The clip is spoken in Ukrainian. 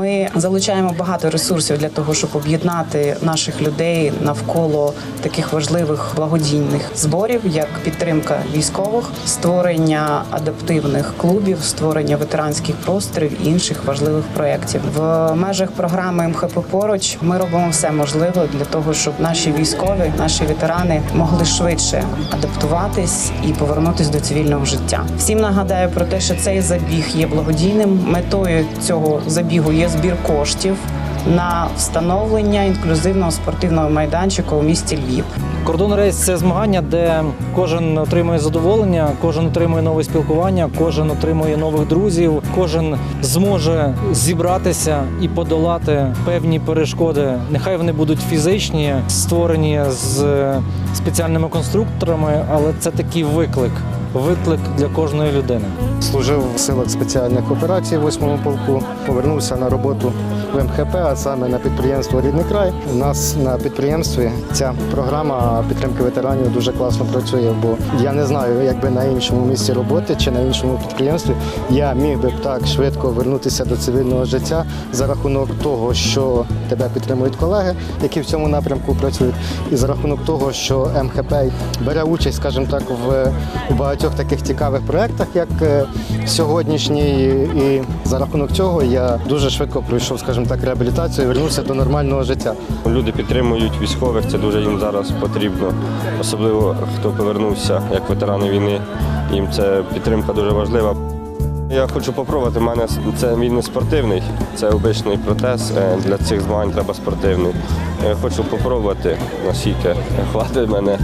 Ми залучаємо багато ресурсів для того, щоб об'єднати наших людей навколо таких важливих благодійних зборів, як підтримка військових, створення адаптивних клубів, створення ветеранських просторів і інших важливих проєктів. В межах програми МХП поруч ми робимо все можливе для того, щоб наші військові, наші ветерани могли швидше адаптуватись і повернутись до цивільного життя. Всім нагадаю про те, що цей забіг є благодійним. Метою цього забігу є збір коштів на встановлення інклюзивного спортивного майданчика у місті Львів. Кордон рейс це змагання, де кожен отримує задоволення, кожен отримує нове спілкування, кожен отримує нових друзів, кожен зможе зібратися і подолати певні перешкоди. Нехай вони будуть фізичні, створені з спеціальними конструкторами, але це такий виклик. Виклик для кожної людини. Служив в силах спеціальних операцій 8-му полку, повернувся на роботу в МХП, а саме на підприємство Рідний край. У нас на підприємстві ця програма підтримки ветеранів дуже класно працює, бо я не знаю, якби на іншому місці роботи чи на іншому підприємстві я міг би так швидко вернутися до цивільного життя за рахунок того, що тебе підтримують колеги, які в цьому напрямку працюють, і за рахунок того, що МХП бере участь, скажімо так, в у багатьох таких цікавих проєктах, як е, сьогоднішній. І за рахунок цього я дуже швидко пройшов, скажімо так, реабілітацію і вернувся до нормального життя. Люди підтримують військових, це дуже їм зараз потрібно. Особливо хто повернувся як ветерани війни. Їм це підтримка дуже важлива. Я хочу попробувати. У мене це він не спортивний, це обичний протез. Е, Для цих змагань треба спортивний. Я хочу попробувати, наскільки хватить мене.